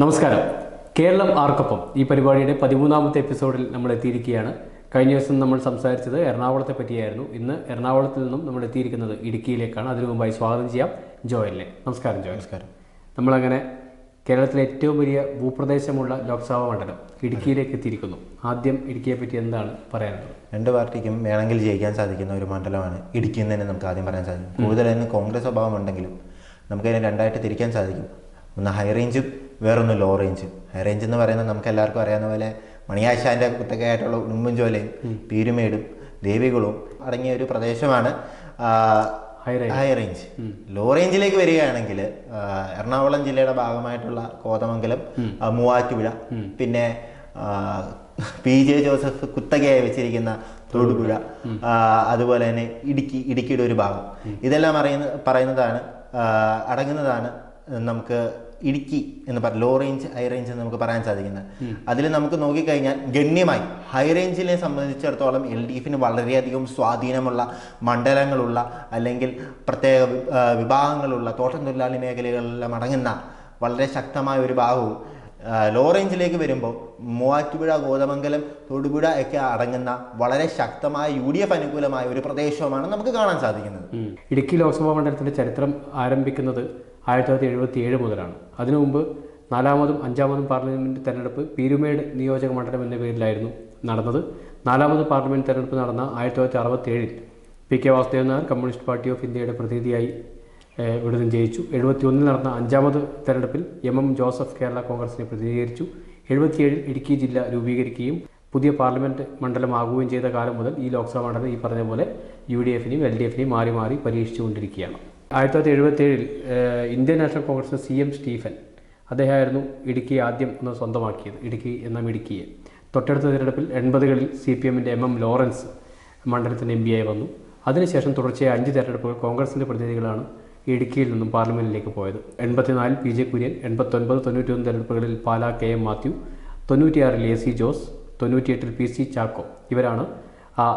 നമസ്കാരം. കേരളം ആർക്കൊപ്പം. ഈ പരിപാടിയുടെ പതിമൂന്നാമത്തെ എപ്പിസോഡിൽ നമ്മൾ എത്തിയിരിക്കുകയാണ്. കഴിഞ്ഞ ദിവസം നമ്മൾ സംസാരിച്ചത് എറണാകുളത്തെ പറ്റിയായിരുന്നു. ഇന്ന് എറണാകുളത്തിൽ നിന്നും നമ്മൾ എത്തിയിരിക്കുന്നത് ഇടുക്കിയിലേക്കാണ്. അതിനു മുമ്പായി സ്വാഗതം ചെയ്യാം ജോയലിനെ. നമസ്കാരം ജോയൽ. നമസ്കാരം. നമ്മളങ്ങനെ കേരളത്തിലെ ഏറ്റവും വലിയ ഭൂപ്രദേശമുള്ള ലോക്സഭാ മണ്ഡലം ഇടുക്കിയിലേക്ക് എത്തിയിരിക്കുന്നു. ആദ്യം ഇടുക്കിയെ പറ്റി എന്താണ് പറയാനുള്ളത്? രണ്ട് പാർട്ടിക്കും വേണമെങ്കിൽ ജയിക്കാൻ സാധിക്കുന്ന ഒരു മണ്ഡലമാണ് ഇടുക്കി എന്ന് തന്നെ നമുക്ക് ആദ്യം പറയാൻ സാധിക്കും. കൂടുതൽ അതിന് കോൺഗ്രസ് സ്വഭാവം ഉണ്ടെങ്കിലും നമുക്കതിനെ രണ്ടായിട്ട് തിരിക്കാൻ സാധിക്കും. ഒന്ന് ഹൈ റേഞ്ചും വേറൊന്ന് ലോ റേഞ്ചും ഹൈ റേഞ്ച് എന്ന് പറയുന്നത് നമുക്ക് എല്ലാവർക്കും അറിയാവുന്ന പോലെ മണിയാശാന്റെ കുത്തകയായിട്ടുള്ള ചോലയും പീരുമേടും ദേവികുളവും അടങ്ങിയ ഒരു പ്രദേശമാണ് ഹൈ റേഞ്ച്. ലോ റേഞ്ചിലേക്ക് വരികയാണെങ്കിൽ എറണാകുളം ജില്ലയുടെ ഭാഗമായിട്ടുള്ള കോതമംഗലം മൂവാറ്റുപുഴ പിന്നെ പി. ജെ. ജോസഫ് കുത്തകയായി വെച്ചിരിക്കുന്ന തൊടുപുഴ അതുപോലെ തന്നെ ഇടുക്കി ഇടുക്കിയുടെ ഒരു ഭാഗം. ഇതെല്ലാം അറിയുന്ന പറയുന്നതാണ് അടങ്ങുന്നതാണ് നമുക്ക് ഇടുക്കി എന്ന് പറയാം ലോ റേഞ്ച് ഹൈ റേഞ്ച് എന്ന് നമുക്ക് പറയാൻ സാധിക്കുന്നത്. അതിൽ നമുക്ക് നോക്കിക്കഴിഞ്ഞാൽ ഗണ്യമായി ഹൈ റേഞ്ചിനെ സംബന്ധിച്ചിടത്തോളം എൽ ഡി എഫിന് വളരെയധികം സ്വാധീനമുള്ള മണ്ഡലങ്ങളുള്ള അല്ലെങ്കിൽ പ്രത്യേക വിഭാഗങ്ങളുള്ള തോട്ടം തൊഴിലാളി മേഖലകളിലെ അടങ്ങുന്ന വളരെ ശക്തമായ ഒരു ഭാഗവും ലോ റേഞ്ചിലേക്ക് വരുമ്പോൾ മൂവാറ്റുപുഴ ഗോതമംഗലം തൊടുപുഴ ഒക്കെ അടങ്ങുന്ന വളരെ ശക്തമായ യു ഡി എഫ് അനുകൂലമായ ഒരു പ്രദേശവുമാണ് നമുക്ക് കാണാൻ സാധിക്കുന്നത്. ഇടുക്കി ലോക്സഭാ മണ്ഡലത്തിന്റെ ചരിത്രം ആരംഭിക്കുന്നത് ആയിരത്തി തൊള്ളായിരത്തി എഴുപത്തി ഏഴ് മുതലാണ്. അതിനു മുമ്പ് നാലാമതും അഞ്ചാമതും പാർലമെന്റ് തെരഞ്ഞെടുപ്പ് പീരുമേട് നിയോജക മണ്ഡലം എന്ന പേരിലായിരുന്നു നടന്നത്. നാലാമത് പാർലമെന്റ് തെരഞ്ഞെടുപ്പ് നടന്ന ആയിരത്തി തൊള്ളായിരത്തി അറുപത്തേഴിൽ P K Vasudevan Nair communist party of ഇന്ത്യയുടെ പ്രതിനിധിയായി ഇവിടുന്ന് ജയിച്ചു. എഴുപത്തി ഒന്നിൽ നടന്ന അഞ്ചാമത് തെരഞ്ഞെടുപ്പിൽ എം എം ജോസഫ് കേരള കോൺഗ്രസിനെ പ്രതിനിധീകരിച്ചു. എഴുപത്തിയേഴിൽ ഇടുക്കി ജില്ല രൂപീകരിക്കുകയും പുതിയ പാർലമെന്റ് മണ്ഡലമാകുകയും ചെയ്ത കാലം മുതൽ ഈ ലോക്സഭാ മണ്ഡലം ഈ പറഞ്ഞ പോലെ യു ഡി എഫിനെയും എൽ ഡി എഫിനെയും മാറി മാറി പരീക്ഷിച്ചുകൊണ്ടിരിക്കുകയാണ്. ആയിരത്തി തൊള്ളായിരത്തി എഴുപത്തേഴിൽ Indian National Congress C M Stephen അദ്ദേഹമായിരുന്നു ഇടുക്കി ആദ്യം ഒന്ന് സ്വന്തമാക്കിയത്. ഇടുക്കി എന്ന ഇടുക്കിയെ തൊട്ടടുത്ത തിരഞ്ഞെടുപ്പിൽ എൺപതുകളിൽ സി പി എമ്മിന്റെ എം എം ലോറൻസ് മണ്ഡലത്തിന്റെ എം ആയി വന്നു. അതിനുശേഷം തുടർച്ചയായ അഞ്ച് തെരഞ്ഞെടുപ്പുകൾ കോൺഗ്രസിന്റെ പ്രതിനിധികളാണ് ഇടുക്കിയിൽ നിന്നും പാർലമെന്റിലേക്ക് പോയത്. എൺപത്തിനാലിൽ പി ജെ കുര്യൻ എൺപത്തൊൻപത് തൊണ്ണൂറ്റിയൊന്ന് തെരഞ്ഞെടുപ്പുകളിൽ പാലാ കെ എം മാത്യു തൊണ്ണൂറ്റിയാറിൽ എ സി ജോസ് തൊണ്ണൂറ്റിയെട്ടിൽ പി സി ചാക്കോ. ഇവരാണ് ആ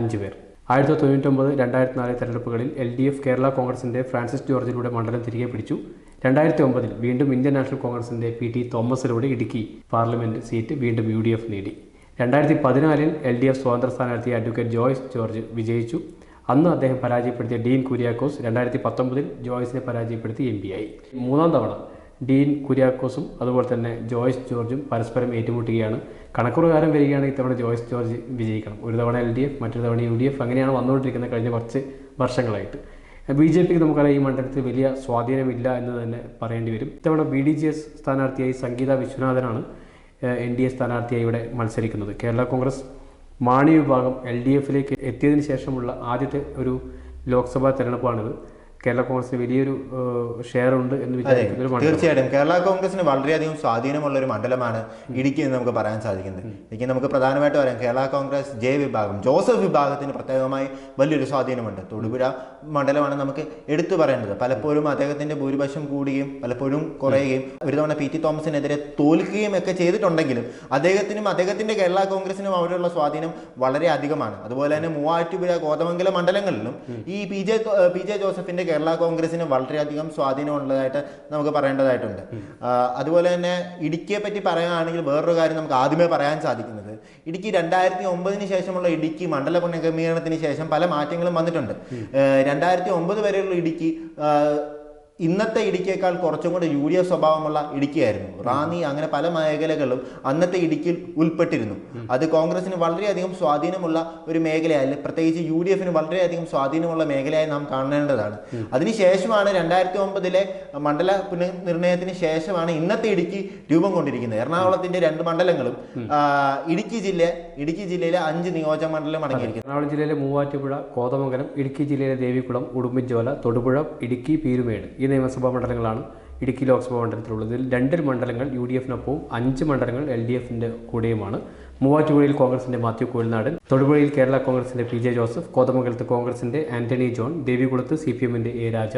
അഞ്ച് പേർ. ആയിരത്തി തൊണ്ണൂറ്റൊമ്പത് രണ്ടായിരത്തി നാല് തെരഞ്ഞെടുപ്പുകളിൽ എൽ ഡി എഫ് കേരള കോൺഗ്രസിന്റെ ഫ്രാൻസിസ് ജോർജിലൂടെ മണ്ഡലം തിരികെ പിടിച്ചു. രണ്ടായിരത്തി ഒമ്പതിൽ വീണ്ടും ഇന്ത്യൻ നാഷണൽ കോൺഗ്രസിന്റെ പി ടി തോമസിലൂടെ ഇടുക്കി പാർലമെന്റ് സീറ്റ് വീണ്ടും യു ഡി എഫ് നേടി. രണ്ടായിരത്തി പതിനാലിൽ എൽ ഡി എഫ് സ്വതന്ത്ര സ്ഥാനാർത്ഥി അഡ്വക്കേറ്റ് ജോയ്സ് ജോർജ് വിജയിച്ചു. അന്ന് അദ്ദേഹം പരാജയപ്പെടുത്തിയ ഡീൻ കുര്യാക്കോസ് രണ്ടായിരത്തി പത്തൊമ്പതിൽ ജോയ്സിനെ പരാജയപ്പെടുത്തി എം ആയി. മൂന്നാം തവണ ഡീൻ കുര്യാക്കോസും അതുപോലെ തന്നെ ജോയ്സ് ജോർജും പരസ്പരം ഏറ്റുമുട്ടുകയാണ്. കണക്കുപ്രകാരം വരികയാണെങ്കിൽ ഇത്തവണ ജോയ്സ് ജോർജ് വിജയിക്കണം. ഒരു തവണ എൽ ഡി എഫ് മറ്റൊരു തവണ യു ഡി എഫ് അങ്ങനെയാണ് വന്നുകൊണ്ടിരിക്കുന്നത് കഴിഞ്ഞ കുറച്ച് വർഷങ്ങളായിട്ട്. ബി ജെ പിക്ക് നമുക്കറിയാം ഈ മണ്ഡലത്തിൽ വലിയ സ്വാധീനമില്ല എന്ന് തന്നെ പറയേണ്ടി വരും. ഇത്തവണ ബി ഡി ജി എസ് സ്ഥാനാർത്ഥിയായി സംഗീത വിശ്വനാഥനാണ് എൻ ഡി എ സ്ഥാനാർത്ഥിയായി ഇവിടെ മത്സരിക്കുന്നത്. കേരള കോൺഗ്രസ് മാണി വിഭാഗം എൽ ഡി എഫിലേക്ക് എത്തിയതിനു ശേഷമുള്ള ആദ്യത്തെ ഒരു ലോക്സഭാ തെരഞ്ഞെടുപ്പാണിത്. കേരള കോൺഗ്രസ് വലിയൊരു ഷെയർ ഉണ്ട് എന്ന് വിചാരിക്കുന്നു തീർച്ചയായിട്ടും. കേരള കോൺഗ്രസിന് വളരെയധികം സ്വാധീനമുള്ള ഒരു മണ്ഡലമാണ് ഇടുക്കി എന്ന് നമുക്ക് പറയാൻ സാധിക്കുന്നത്. ഇടുക്കി നമുക്ക് പ്രധാനമായിട്ട് പറയാം കേരള കോൺഗ്രസ് ജെ വിഭാഗം ജോസഫ് വിഭാഗത്തിന് പ്രത്യേകമായി വലിയൊരു സ്വാധീനമുണ്ട്. തൊടുപുഴ മണ്ഡലമാണ് നമുക്ക് എടുത്തു പറയേണ്ടത്. പലപ്പോഴും അദ്ദേഹത്തിന്റെ ഭൂരിപക്ഷം കൂടുകയും പലപ്പോഴും കുറയുകയും ഒരു തവണ പി ടി തോമസിനെതിരെ തോൽക്കുകയും ഒക്കെ ചെയ്തിട്ടുണ്ടെങ്കിലും അദ്ദേഹത്തിനും അദ്ദേഹത്തിന്റെ കേരള കോൺഗ്രസിനും അവിടെയുള്ള സ്വാധീനം വളരെ അധികമാണ്. അതുപോലെ തന്നെ മൂവാറ്റുപുഴ കോതമംഗലം മണ്ഡലങ്ങളിലും ഈ പി ജെ പി ജെ ജോസഫിന്റെ കേരള കോൺഗ്രസിന് വളരെയധികം സ്വാധീനമുള്ളതായിട്ട് നമുക്ക് പറയേണ്ടതായിട്ടുണ്ട്. അതുപോലെ തന്നെ ഇടുക്കിയെ പറ്റി പറയുകയാണെങ്കിൽ വേറൊരു കാര്യം നമുക്ക് ആദ്യമേ പറയാൻ സാധിക്കുന്നത്. ഇടുക്കി രണ്ടായിരത്തി ഒമ്പതിന് ശേഷമുള്ള ഇടുക്കി മണ്ഡല പുനഃക്രമീകരണത്തിന് ശേഷം പല മാറ്റങ്ങളും വന്നിട്ടുണ്ട്. രണ്ടായിരത്തി ഒമ്പത് വരെയുള്ള ഇടുക്കി ഇന്നത്തെ ഇടുക്കിയേക്കാൾ കുറച്ചും കൂടെ യു ഡി എഫ് സ്വഭാവമുള്ള ഇടുക്കിയായിരുന്നു. റാന്നി അങ്ങനെ പല മേഖലകളും അന്നത്തെ ഇടുക്കിയിൽ ഉൾപ്പെട്ടിരുന്നു. അത് കോൺഗ്രസിന് വളരെയധികം സ്വാധീനമുള്ള ഒരു മേഖലയായി പ്രത്യേകിച്ച് യു ഡി എഫിന് വളരെയധികം സ്വാധീനമുള്ള മേഖലയായി നാം കാണേണ്ടതാണ്. അതിനുശേഷമാണ് രണ്ടായിരത്തി ഒമ്പതിലെ മണ്ഡല പുനർനിർണയത്തിന് ശേഷമാണ് ഇന്നത്തെ ഇടുക്കി രൂപം കൊണ്ടിരിക്കുന്നത്. എറണാകുളത്തിന്റെ രണ്ട് മണ്ഡലങ്ങളും ഇടുക്കി ജില്ല ഇടുക്കി ജില്ലയിലെ അഞ്ച് നിയോജക മണ്ഡലം അടങ്ങിയിരിക്കുന്നു. എറണാകുളം ജില്ലയിലെ മൂവാറ്റുപുഴ കോതമംഗലം ഇടുക്കി ജില്ലയിലെ ദേവികുളം ഉടുമ്പൻചോല തൊടുപുഴ ഇടുക്കി പീരുമേട്. ഈ നിയമസഭാ മണ്ഡലങ്ങളാണ് ഇടുക്കി ലോക്സഭാ മണ്ഡലത്തിലുള്ളത്. ഇതിൽ രണ്ട് മണ്ഡലങ്ങൾ യു ഡി എഫിനൊപ്പവും അഞ്ച് മണ്ഡലങ്ങൾ എൽ ഡി എഫിന്റെ കൂടെയുമാണ്. മൂവാറ്റുപുഴയിൽ കോൺഗ്രസിന്റെ മാത്യു കോയിൽനാടൻ തൊടുപുഴയിൽ കേരള കോൺഗ്രസിന്റെ പി ജെ ജോസഫ് കോതമംഗലത്ത് കോൺഗ്രസിന്റെ ആന്റണി ജോൺ ദേവികുളത്ത് സി പി എമ്മിന്റെ എ രാജ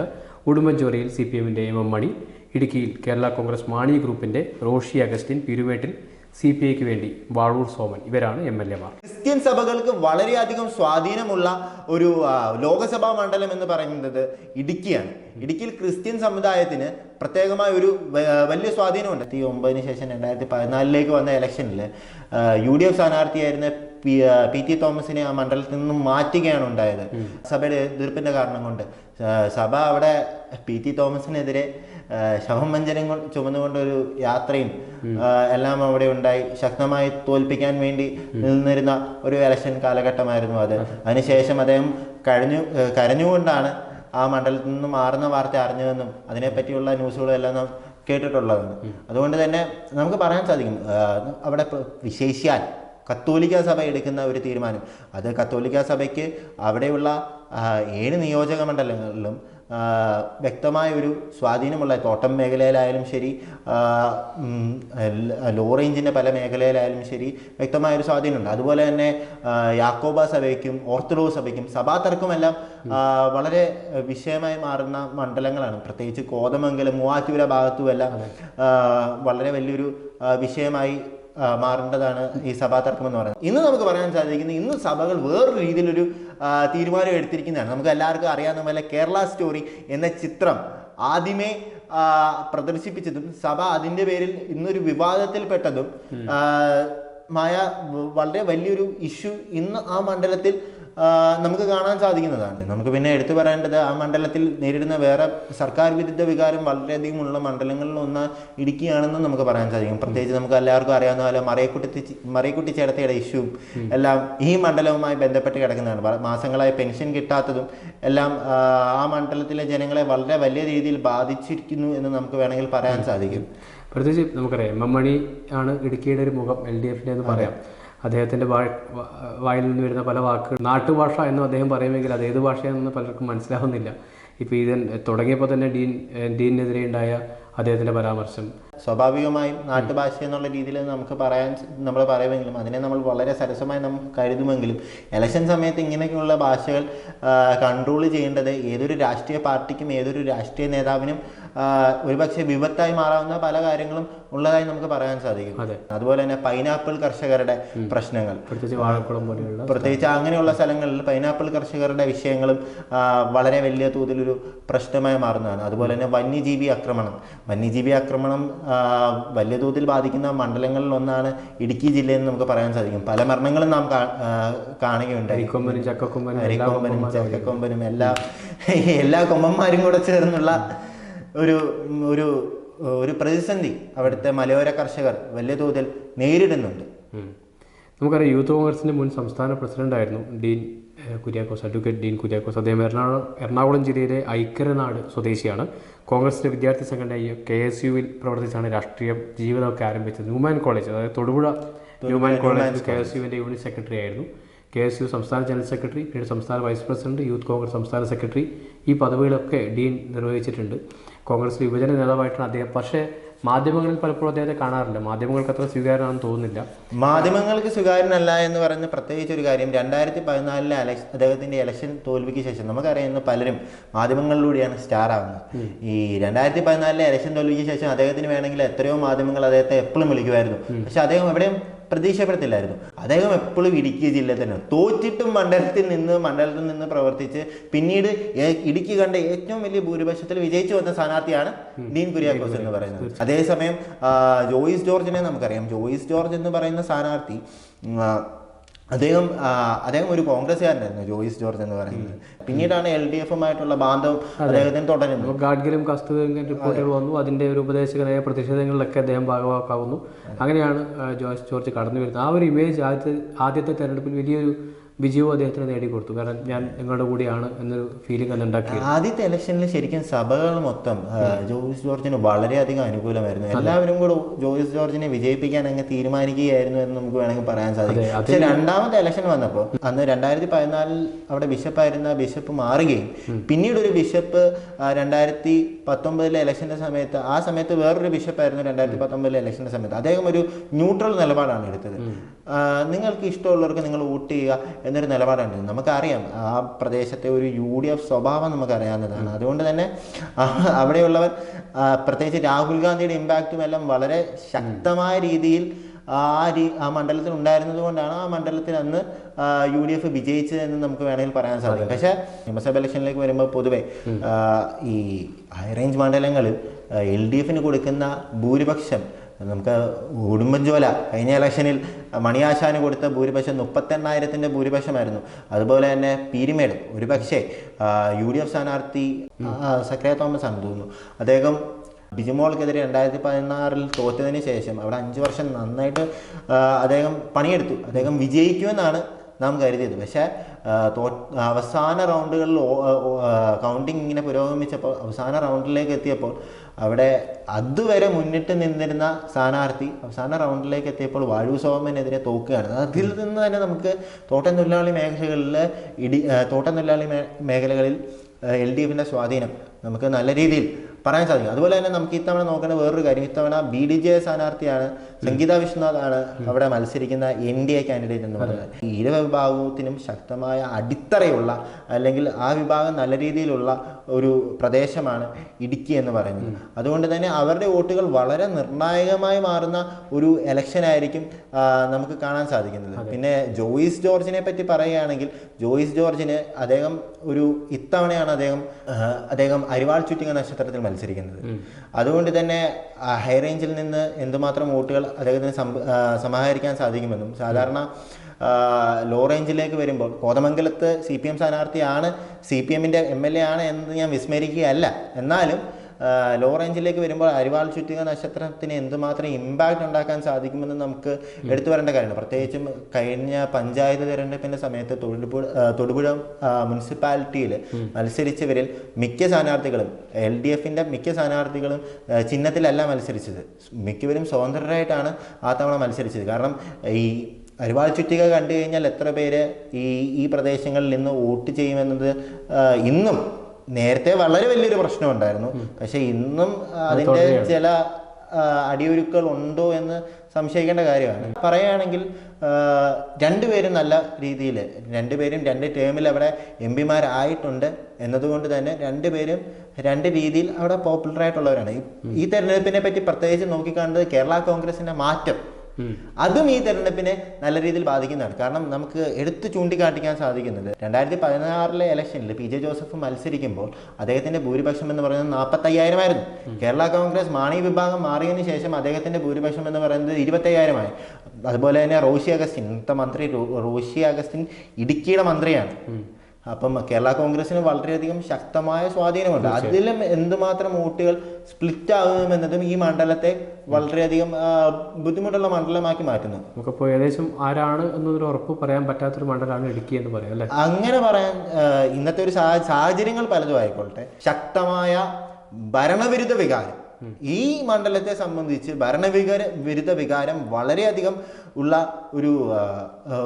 ഉടുമ്പൻചോരയിൽ സി പി എമ്മിന്റെ എം എം മണി ഇടുക്കിയിൽ കേരള കോൺഗ്രസ് മാണി ഗ്രൂപ്പിന്റെ റോഷി അഗസ്റ്റിൻ പീരുമേട്ടിൽ സി പി ഐക്ക് വേണ്ടി വാഴൂർ സോമൻ ഇവരാണ് എം എൽ എമാർ. ക്രിസ്ത്യൻ സഭകൾക്ക് വളരെയധികം സ്വാധീനമുള്ള ഒരു ലോകസഭാ മണ്ഡലം എന്ന് പറയുന്നത് ഇടുക്കിയാണ്. ഇടുക്കിയിൽ ക്രിസ്ത്യൻ സമുദായത്തിന് പ്രത്യേകമായ ഒരു വലിയ സ്വാധീനമുണ്ട്. ഈ ഒമ്പതിന് ശേഷം രണ്ടായിരത്തി പതിനാലിലേക്ക് വന്ന ഇലക്ഷനിൽ യു ഡി എഫ് സ്ഥാനാർത്ഥിയായിരുന്ന പി പി ടി തോമസിനെ ആ മണ്ഡലത്തിൽ നിന്നും മാറ്റുകയാണ് ഉണ്ടായത്. സഭയുടെ എതിർപ്പിന്റെ കാരണം കൊണ്ട് സഭ അവിടെ പി ടി തോമസിനെതിരെ ആ, ശവമഞ്ജനം ഒരു ചുമന്നുകൊണ്ടൊരു യാത്രയും എല്ലാം അവിടെ ഉണ്ടായി. ശക്തമായി തോൽപ്പിക്കാൻ വേണ്ടി നിന്നിരുന്ന ഒരു ഇലക്ഷൻ കാലഘട്ടമായിരുന്നു അത്. അതിനുശേഷം അദ്ദേഹം കഴിഞ്ഞു കരഞ്ഞുകൊണ്ടാണ് ആ മണ്ഡലത്തിൽ നിന്ന് മാറുന്ന വാർത്ത അറിഞ്ഞതെന്നും അതിനെപ്പറ്റിയുള്ള ന്യൂസുകളെല്ലാം നാം കേട്ടിട്ടുള്ളതാണ്. അതുകൊണ്ട് തന്നെ നമുക്ക് പറയാൻ സാധിക്കും അവിടെ വിശേഷിയാൽ കത്തോലിക്ക സഭ എടുക്കുന്ന ഒരു തീരുമാനം. അത് കത്തോലിക്ക സഭയ്ക്ക് അവിടെയുള്ള ഏഴ് നിയോജക മണ്ഡലങ്ങളിലും വ്യക്തമായ ഒരു സ്വാധീനമുള്ള തോട്ടം മേഖലയിലായാലും ശരി ല- റേഞ്ചിന്റെ പല മേഖലയിലായാലും ശരി വ്യക്തമായൊരു സ്വാധീനമുണ്ട്. അതുപോലെ തന്നെ യാക്കോബ സഭയ്ക്കും ഓർത്തഡോക്സ് സഭയ്ക്കും സഭാതർക്കുമെല്ലാം വളരെ വിഷയമായി മാറുന്ന മണ്ഡലങ്ങളാണ്. പ്രത്യേകിച്ച് കോതമംഗലം മൂവാറ്റുപുര ഭാഗത്തുമെല്ലാം വളരെ വലിയൊരു വിഷയമായി മാറേണ്ടതാണ് ഈ സഭാ തർക്കം എന്ന് പറയുന്നത്. ഇന്ന് നമുക്ക് പറയാൻ സാധിക്കുന്നത് ഇന്ന് സഭകൾ വേറൊരു രീതിയിലൊരു തീരുമാനം എടുത്തിരിക്കുന്നതാണ്. നമുക്ക് എല്ലാവർക്കും അറിയാവുന്ന പോലെ കേരള സ്റ്റോറി എന്ന ചിത്രം ആദ്യമേ പ്രദർശിപ്പിച്ചതും സഭ അതിന്റെ പേരിൽ ഇന്നൊരു വിവാദത്തിൽപ്പെട്ടതും മായ വളരെ വലിയൊരു ഇഷ്യൂ ഇന്ന് ആ മണ്ഡലത്തിൽ നമുക്ക് കാണാൻ സാധിക്കുന്നതാണ്. നമുക്ക് പിന്നെ എടുത്തു പറയേണ്ടത് ആ മണ്ഡലത്തിൽ നേരിടുന്ന വേറെ സർക്കാർ വിരുദ്ധ വികാരം വളരെയധികം ഉള്ള മണ്ഡലങ്ങളിൽ ഒന്ന് ഇടുക്കിയാണെന്ന് നമുക്ക് പറയാൻ സാധിക്കും. പ്രത്യേകിച്ച് നമുക്ക് എല്ലാവർക്കും അറിയാവുന്ന പോലെ മറയക്കുട്ടി മറയക്കുട്ടി ചേട്ടത്തിയുടെ ഇഷ്യൂ എല്ലാം ഈ മണ്ഡലവുമായി ബന്ധപ്പെട്ട് കിടക്കുന്നതാണ്. മാസങ്ങളായി പെൻഷൻ കിട്ടാത്തതും എല്ലാം ആ, മണ്ഡലത്തിലെ ജനങ്ങളെ വളരെ വലിയ രീതിയിൽ ബാധിച്ചിരിക്കുന്നു എന്ന് നമുക്ക് വേണമെങ്കിൽ പറയാൻ സാധിക്കും. പ്രത്യേകിച്ച് നമുക്കറിയാം എം എം മണി ആണ് ഇടുക്കിയുടെ ഒരു മുഖം എൽ ഡി എഫിന്റെ എന്ന് പറയാം. അദ്ദേഹത്തിന്റെ വായിൽ നിന്ന് വരുന്ന പല വാക്കുകൾ. നാട്ടുഭാഷ എന്നും അദ്ദേഹം പറയുമെങ്കിൽ അത് ഏത് ഭാഷയാണെന്ന് പലർക്കും മനസ്സിലാവുന്നില്ല. ഇപ്പോൾ ഇത് തുടങ്ങിയപ്പോൾ തന്നെ ഡീൻ ഡീനെതിരെ ഉണ്ടായ അദ്ദേഹത്തിന്റെ പരാമർശം. സ്വാഭാവികമായും നാട്ടുഭാഷ എന്നുള്ള രീതിയിൽ നമുക്ക് പറയാൻ നമ്മൾ പറയുമെങ്കിലും അതിനെ നമ്മൾ വളരെ സരസമായി നമുക്ക് കരുതുമെങ്കിലും ഇലക്ഷൻ സമയത്ത് ഇങ്ങനെയൊക്കെയുള്ള ഭാഷകൾ കൺട്രോൾ ചെയ്യേണ്ടത് ഏതൊരു രാഷ്ട്രീയ പാർട്ടിക്കും ഏതൊരു രാഷ്ട്രീയ നേതാവിനും ഒരുപക്ഷെ വിപത്തായി മാറാവുന്ന പല കാര്യങ്ങളും ഉള്ളതായി നമുക്ക് പറയാൻ സാധിക്കും. അതെ. അതുപോലെ തന്നെ പൈനാപ്പിൾ കർഷകരുടെ പ്രശ്നങ്ങൾ. പ്രത്യേകിച്ച് വാഴക്കുളം പോലെയുള്ള പ്രത്യേകിച്ച് അങ്ങനെയുള്ള സ്ഥലങ്ങളിൽ പൈനാപ്പിൾ കർഷകരുടെ വിഷയങ്ങളും വളരെ വലിയ തോതിലൊരു പ്രശ്നമായി മാറുന്നതാണ്. അതുപോലെ തന്നെ വന്യജീവി ആക്രമണം. വന്യജീവി ആക്രമണം വലിയ തോതിൽ ബാധിക്കുന്ന മണ്ഡലങ്ങളിൽ ഒന്നാണ് ഇടുക്കി ജില്ലയെന്ന് നമുക്ക് പറയാൻ സാധിക്കും. പല മരണങ്ങളും നാം കാണുകയുണ്ട്. ചക്കക്കൊമ്പനും അരിക്കൊമ്പനും ചക്കക്കൊമ്പനും എല്ലാ എല്ലാ കൊമ്പന്മാരും കൂടെ ചേർന്നുള്ള ഒരു ഒരു ഒരു പ്രതിസന്ധി അവിടുത്തെ മലയോര കർഷകർ വലിയ തോതിൽ നേരിടുന്നുണ്ട്. നമുക്കറിയാം യൂത്ത് കോൺഗ്രസിന്റെ മുൻ സംസ്ഥാന പ്രസിഡന്റായിരുന്നു Dean Kuriakose advocate Dean Kuriakose. അദ്ദേഹം എറണാകുളം എറണാകുളം ജില്ലയിലെ ഐക്കരനാട് സ്വദേശിയാണ്. കോൺഗ്രസിന്റെ വിദ്യാർത്ഥി സംഘടനയായ കെ എസ് യുവിൽ പ്രവർത്തിച്ചാണ് രാഷ്ട്രീയ ജീവിതമൊക്കെ ആരംഭിച്ചത്. ന്യൂമാൻ കോളേജ് അതായത് തൊടുപുഴ ന്യൂമാൻ കോളേജിൽ കെ എസ് യുവിന്റെ യൂണിറ്റ് സെക്രട്ടറി ആയിരുന്നു. കെ എസ് യു സംസ്ഥാന ജനറൽ സെക്രട്ടറി പിന്നീട് സംസ്ഥാന വൈസ് പ്രസിഡന്റ് യൂത്ത് കോൺഗ്രസ് സംസ്ഥാന സെക്രട്ടറി ഈ പദവികളൊക്കെ ഡീൻ നിർവഹിച്ചിട്ടുണ്ട്. കോൺഗ്രസ് വിഭജന നേതാവായിട്ടാണ് അദ്ദേഹം. പക്ഷേ മാധ്യമങ്ങളിൽ പലപ്പോഴും അദ്ദേഹത്തെ കാണാറില്ല മാധ്യമങ്ങൾക്ക് അത്ര സ്വീകാര്യമാണെന്ന് തോന്നുന്നില്ല. മാധ്യമങ്ങൾക്ക് സ്വീകാര്യനല്ല എന്ന് പറഞ്ഞ പ്രത്യേകിച്ച് ഒരു കാര്യം രണ്ടായിരത്തി പതിനാലിലെ അലക്ഷൻ അദ്ദേഹത്തിന്റെ ഇലക്ഷൻ തോൽവിക്ക് ശേഷം നമുക്കറിയുന്ന പലരും മാധ്യമങ്ങളിലൂടെയാണ് സ്റ്റാർ ആവുന്നത് ഈ രണ്ടായിരത്തി പതിനാലിലെ ഇലക്ഷൻ തോൽവിക്ക് ശേഷം അദ്ദേഹത്തിന് വേണമെങ്കിൽ എത്രയോ മാധ്യമങ്ങൾ അദ്ദേഹത്തെ എപ്പോഴും വിളിക്കുമായിരുന്നു. പക്ഷെ അദ്ദേഹം എവിടെയും പ്രതീക്ഷപ്പെടത്തില്ലായിരുന്നു. അദ്ദേഹം എപ്പോഴും ഇടുക്കി ജില്ലയിൽ തന്നെ തോറ്റിട്ടും മണ്ഡലത്തിൽ നിന്ന് മണ്ഡലത്തിൽ നിന്ന് പ്രവർത്തിച്ച് പിന്നീട് ഇടുക്കി കണ്ട ഏറ്റവും വലിയ ഭൂരിപക്ഷത്തിൽ വിജയിച്ചു വന്ന സ്ഥാനാർത്ഥിയാണ് ഡീൻ കുര്യാക്കോസ് എന്ന് പറയുന്നത്. അതേസമയം ജോയിസ് ജോർജിനെ നമുക്കറിയാം. ജോയിസ് ജോർജ് എന്ന് പറയുന്ന സ്ഥാനാർത്ഥി അദ്ദേഹം അദ്ദേഹം ഒരു കോൺഗ്രസ്സുകാരനായിരുന്നു ജോയിസ് ജോർജ് എന്ന് പറയുന്നത്. പിന്നീടാണ് എൽ ഡി എഫുമായിട്ടുള്ള ബാന്ധവം അദ്ദേഹത്തിന് തുടരുന്നത്. ഗാഡ്ഗിലും കസ്തൂരിയും റിപ്പോർട്ടുകൾ വന്നു. അതിന്റെ ഒരു ഉപദേശകനായ പ്രതിഷേധങ്ങളിലൊക്കെ അദ്ദേഹം ഭാഗമാക്കാവുന്നു അങ്ങനെയാണ് ജോയിസ് ജോർജ് കടന്നു വരുന്നത് ആ ഒരു ഇമേജ് ആദ്യത്തെ ആദ്യത്തെ തെരഞ്ഞെടുപ്പിൽ വലിയൊരു വിജയവും അദ്ദേഹത്തിന് നേടിക്കൊടുത്തു. കാരണം ഞാൻ നിങ്ങളുടെ കൂടിയാണ് എന്നൊരു ഫീലിംഗ് അന്ന് ഉണ്ടാക്കി ആദ്യത്തെ ഇലക്ഷനിൽ ശരിക്കും സഭകൾ മൊത്തം ജോയിസ് ജോർജിന് വളരെയധികം അനുകൂലമായിരുന്നു. എല്ലാവരും കൂടെ ജോയിസ് ജോർജിനെ വിജയിപ്പിക്കാൻ അങ്ങ് തീരുമാനിക്കുകയായിരുന്നു എന്ന് നമുക്ക് വേണമെങ്കിൽ പറയാൻ സാധിക്കും. അതെ, പക്ഷെ രണ്ടാമത്തെ ഇലക്ഷൻ വന്നപ്പോൾ അന്ന് രണ്ടായിരത്തി പതിനാലിൽ അവിടെ ബിഷപ്പായിരുന്ന ബിഷപ്പ് മാറുകയും പിന്നീട് ഒരു ബിഷപ്പ് രണ്ടായിരത്തി പത്തൊമ്പതിലെ ഇലക്ഷന്റെ സമയത്ത് ആ സമയത്ത് വേറൊരു ബിഷപ്പായിരുന്നു രണ്ടായിരത്തി പത്തൊമ്പതിലെ ഇലക്ഷന്റെ സമയത്ത്. അദ്ദേഹം ഒരു ന്യൂട്രൽ നിലപാടാണ് എടുത്തത്. നിങ്ങൾക്ക് ഇഷ്ടമുള്ളവർക്ക് നിങ്ങൾ വോട്ട് ചെയ്യുക. എന്നൊരു നിലപാടാണ് നമുക്കറിയാം ആ പ്രദേശത്തെ ഒരു യു ഡി എഫ് സ്വഭാവം നമുക്കറിയാവുന്നതാണ്. അതുകൊണ്ട് തന്നെ അവിടെയുള്ളവർ പ്രത്യേകിച്ച് രാഹുൽ ഗാന്ധിയുടെ ഇമ്പാക്റ്റും എല്ലാം വളരെ ശക്തമായ രീതിയിൽ ആ രീ ആ മണ്ഡലത്തിൽ ഉണ്ടായിരുന്നത് കൊണ്ടാണ് ആ മണ്ഡലത്തിൽ അന്ന് യു ഡി എഫ് വിജയിച്ചത് എന്ന് നമുക്ക് വേണമെങ്കിൽ പറയാൻ സാധിക്കും. പക്ഷേ നിയമസഭ ഇലക്ഷനിലേക്ക് വരുമ്പോൾ പൊതുവേ ഈ ഹൈറേഞ്ച് മണ്ഡലങ്ങളിൽ എൽ ഡി എഫിന് കൊടുക്കുന്ന ഭൂരിപക്ഷം നമുക്ക് ഉടുമ്പൻചോല കഴിഞ്ഞ ഇലക്ഷനിൽ മണിയാശാന് കൊടുത്ത ഭൂരിപക്ഷം മുപ്പത്തെണ്ണായിരത്തിന്റെ ഭൂരിപക്ഷമായിരുന്നു. അതുപോലെ തന്നെ പീരിമേട് ഒരു പക്ഷേ യു ഡി എഫ് സ്ഥാനാർത്ഥി സക്രിയ തോമസ് ആണെന്ന് തോന്നുന്നു. അദ്ദേഹം ബിജുമോൾക്കെതിരെ രണ്ടായിരത്തി പതിനാറിൽ തോറ്റതിന് ശേഷം അവിടെ അഞ്ച് വർഷം നന്നായിട്ട് അദ്ദേഹം പണിയെടുത്തു. അദ്ദേഹം വിജയിക്കുമെന്നാണ് നാം കരുതിയത്. പക്ഷേ തോ അവസാന റൗണ്ടുകളിൽ കൗണ്ടിങ് ഇങ്ങനെ പുരോഗമിച്ചപ്പോൾ അവസാന റൗണ്ടിലേക്ക് എത്തിയപ്പോൾ അവിടെ അതുവരെ മുന്നിട്ട് നിന്നിരുന്ന സ്ഥാനാർത്ഥി അവസാന റൗണ്ടിലേക്ക് എത്തിയപ്പോൾ വാഴു സോമനെതിരെ തോക്കുകയാണ്. അതിൽ നിന്ന് തന്നെ നമുക്ക് തോട്ടം തൊഴിലാളി മേഖലകളിൽ ഇടി തോട്ടം തൊഴിലാളി മേഖലകളിൽ എൽ ഡി എഫിന്റെ സ്വാധീനം നമുക്ക് നല്ല രീതിയിൽ പറയാൻ സാധിക്കും. അതുപോലെ തന്നെ നമുക്ക് ഇത്തവണ നോക്കേണ്ട വേറൊരു കാര്യം ഇത്തവണ ബി ഡി ജെ സ്ഥാനാർത്ഥിയാണ് സംഗീത വിശ്വനാഥ് ആണ് അവിടെ മത്സരിക്കുന്ന എൻ ഡി എ കാൻഡിഡേറ്റ് എന്ന് പറയുന്നത്. ഈ ഇര വിഭാഗത്തിനും ശക്തമായ അടിത്തറയുള്ള അല്ലെങ്കിൽ ആ വിഭാഗം നല്ല രീതിയിലുള്ള ഒരു പ്രദേശമാണ് ഇടുക്കി എന്ന് പറയുന്നത്. അതുകൊണ്ട് തന്നെ അവരുടെ വോട്ടുകൾ വളരെ നിർണായകമായി മാറുന്ന ഒരു എലക്ഷൻ ആയിരിക്കും നമുക്ക് കാണാൻ സാധിക്കുന്നത്. പിന്നെ ജോയിസ് ജോർജിനെ പറ്റി പറയുകയാണെങ്കിൽ ജോയിസ് ജോർജിന് അദ്ദേഹം ഒരു ഇത്തവണയാണ് അദ്ദേഹം അദ്ദേഹം അരിവാൾ ചുറ്റിക നക്ഷത്രത്തിൽ മത്സരിക്കുന്നത്. അതുകൊണ്ട് തന്നെ ഹൈറേഞ്ചിൽ ഹൈ റേഞ്ചിൽ നിന്ന് എന്തുമാത്രം വോട്ടുകൾ അദ്ദേഹത്തിന് സമാഹരിക്കാൻ സാധിക്കുമെന്നും സാധാരണ ലോ റേഞ്ചിലേക്ക് വരുമ്പോൾ കോതമംഗലത്ത് സി പി എം സ്ഥാനാർത്ഥിയാണ് സി പി എമ്മിന്റെ എം എൽ എ ആണ് എന്ന് ഞാൻ വിസ്മരിക്കുകയല്ല. എന്നാലും ലോ റേഞ്ചിലേക്ക് വരുമ്പോൾ അരിവാൾ ചുറ്റിക നക്ഷത്രത്തിന് എന്തുമാത്രം ഇമ്പാക്റ്റ് ഉണ്ടാക്കാൻ സാധിക്കുമെന്ന് നമുക്ക് എടുത്തു വരേണ്ട കാര്യമാണ് പ്രത്യേകിച്ചും കഴിഞ്ഞ പഞ്ചായത്ത് തിരഞ്ഞെടുപ്പിന്റെ സമയത്ത് തൊടുപുഴ തൊടുപുഴ മുനിസിപ്പാലിറ്റിയിൽ മത്സരിച്ചവരിൽ മിക്ക സ്ഥാനാർത്ഥികളും എൽ ഡി എഫിന്റെ മിക്ക സ്ഥാനാർത്ഥികളും ചിഹ്നത്തിലല്ല മത്സരിച്ചത്. മിക്കവരും സ്വതന്ത്രരായിട്ടാണ് ആ തവണ മത്സരിച്ചത്. കാരണം ഈ അരിവാൾ ചുറ്റിക കണ്ടു കഴിഞ്ഞാൽ എത്ര പേര് ഈ ഈ പ്രദേശങ്ങളിൽ നിന്ന് വോട്ട് ചെയ്യുമെന്നത് ഇന്നും നേരത്തെ വളരെ വലിയൊരു പ്രശ്നം ഉണ്ടായിരുന്നു. പക്ഷെ ഇന്നും അതിന്റെ ചില അടിയൊരുക്കൾ ഉണ്ടോ എന്ന് സംശയിക്കേണ്ട കാര്യമാണ്. പറയുകയാണെങ്കിൽ രണ്ടുപേരും നല്ല രീതിയിൽ രണ്ടുപേരും രണ്ട് ടേമിൽ അവിടെ എം പിമാരായിട്ടുണ്ട് എന്നതുകൊണ്ട് തന്നെ രണ്ടുപേരും രണ്ട് രീതിയിൽ അവിടെ പോപ്പുലർ ആയിട്ടുള്ളവരാണ് ഈ- ഈ തെരഞ്ഞെടുപ്പിനെ പറ്റി പ്രത്യേകിച്ച് നോക്കിക്കാണുന്നത് കേരള കോൺഗ്രസിന്റെ മാറ്റം. അതും ഈ തെരഞ്ഞെടുപ്പിനെ നല്ല രീതിയിൽ ബാധിക്കുന്നതാണ്. കാരണം നമുക്ക് എടുത്തു ചൂണ്ടിക്കാട്ടിക്കാൻ സാധിക്കുന്നത് രണ്ടായിരത്തി പതിനാറിലെ ഇലക്ഷനിൽ പി ജെ ജോസഫ് മത്സരിക്കുമ്പോൾ അദ്ദേഹത്തിന്റെ ഭൂരിപക്ഷം എന്ന് പറയുന്നത് നാൽപ്പത്തയ്യായിരമായിരുന്നു. കേരള കോൺഗ്രസ് മാണി വിഭാഗം മാറിയതിനു ശേഷം അദ്ദേഹത്തിന്റെ ഭൂരിപക്ഷം എന്ന് പറയുന്നത് ഇരുപത്തയ്യായിരമായി. അതുപോലെ തന്നെ റോഷി അഗസ്റ്റിൻ ഇന്നത്തെ മന്ത്രി റോഷി അഗസ്റ്റിൻ ഇടുക്കിയുടെ മന്ത്രിയാണ്. അപ്പം കേരള കോൺഗ്രസിന് വളരെയധികം ശക്തമായ സ്വാധീനമുണ്ട്. അതിലും എന്തുമാത്രം വോട്ടുകൾ സ്പ്ലിറ്റ് ആകുമെന്നതും ഈ മണ്ഡലത്തെ വളരെയധികം ബുദ്ധിമുട്ടുള്ള മണ്ഡലമാക്കി മാറ്റുന്നു. നമുക്കിപ്പോൾ ഏകദേശം ആരാണ് എന്നൊരു ഉറപ്പ് പറയാൻ പറ്റാത്തൊരു മണ്ഡലമാണ് ഇടുക്കി എന്ന് പറയാം അല്ലേ? അങ്ങനെ പറയാൻ ഇന്നത്തെ ഒരു സാഹ- സാഹചര്യങ്ങൾ പലതും ആയിക്കോട്ടെ. ശക്തമായ ഭരണവിരുദ്ധ വികാരം. ഈ മണ്ഡലത്തെ സംബന്ധിച്ച് ഭരണവികാര വിരുദ്ധ വികാരം വളരെയധികം ഉള്ള ഒരു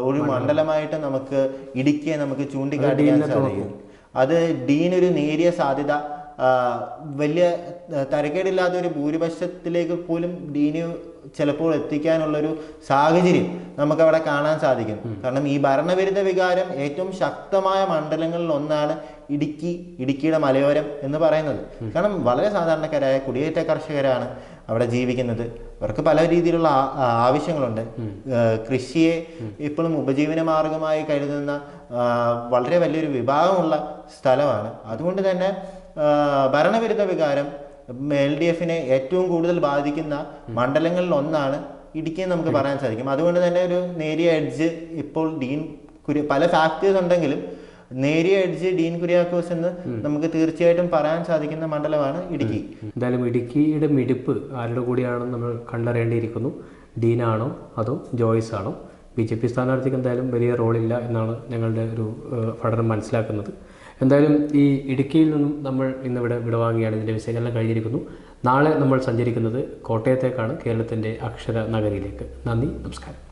ഒരു മണ്ഡലമായിട്ട് നമുക്ക് ഇടുക്കിയെ നമുക്ക് ചൂണ്ടിക്കാട്ടിക്കാൻ സാധിക്കും. അത് ഡീനൊരു നേരിയ സാധ്യത വലിയ തരക്കേടില്ലാത്ത ഒരു ഭൂരിപക്ഷത്തിലേക്ക് പോലും ഡീന് ചിലപ്പോൾ എത്തിക്കാനുള്ളൊരു സാഹചര്യം നമുക്കവിടെ കാണാൻ സാധിക്കും. കാരണം ഈ ഭരണവിരുദ്ധ വികാരം ഏറ്റവും ശക്തമായ മണ്ഡലങ്ങളിൽ ഒന്നാണ് ഇടുക്കി ഇടുക്കിയുടെ മലയോരം എന്ന് പറയുന്നത്. കാരണം വളരെ സാധാരണക്കാരായ കുടിയേറ്റ കർഷകരാണ് അവിടെ ജീവിക്കുന്നത്. അവർക്ക് പല രീതിയിലുള്ള ആവശ്യങ്ങളുണ്ട്. കൃഷിയെ ഇപ്പോഴും ഉപജീവന മാർഗമായി കരുതുന്ന വളരെ വലിയൊരു വിഭാഗമുള്ള സ്ഥലമാണ്. അതുകൊണ്ട് തന്നെ ഭരണവിരുദ്ധ വികാരം എൽ ഡി എഫിനെ ഏറ്റവും കൂടുതൽ ബാധിക്കുന്ന മണ്ഡലങ്ങളിൽ ഒന്നാണ് ഇടുക്കി. എന്ന് നമുക്ക് പറയാൻ സാധിക്കും. അതുകൊണ്ട് തന്നെ ഒരു നേരിയ എഡ്ജ് ഇപ്പോൾ ഡീൻ കുര്യ പല ഫാക്ടേഴ്സ് ഉണ്ടെങ്കിലും നേരിയ എഡ്ജ് ഡീൻ കുര്യാക്കോസ് എന്ന് നമുക്ക് തീർച്ചയായിട്ടും പറയാൻ സാധിക്കുന്ന മണ്ഡലമാണ് ഇടുക്കി. എന്തായാലും ഇടുക്കിയുടെ മിടിപ്പ് ആരുടെ കൂടിയാണെന്ന് നമ്മൾ കണ്ടറിയേണ്ടിയിരിക്കുന്നു. ഡീനാണോ അതോ ജോയ്സ് ആണോ ബി ജെ പി സ്ഥാനാർത്ഥിക്ക് എന്തായാലും വലിയ റോളില്ല എന്നാണ് ഞങ്ങളുടെ ഒരു പഠനം മനസ്സിലാക്കുന്നത്. എന്തായാലും ഈ ഇടുക്കിയിൽ നിന്നും നമ്മൾ ഇന്നിവിടെ വിടവാങ്ങിയാണ് ഇതിന്റെ വിശകലനം കഴിഞ്ഞിരിക്കുന്നു. നാളെ നമ്മൾ സഞ്ചരിക്കുന്നത് കോട്ടയത്തേക്കാണ് കേരളത്തിന്റെ അക്ഷര നഗരിയിലേക്ക്. നന്ദി നമസ്കാരം.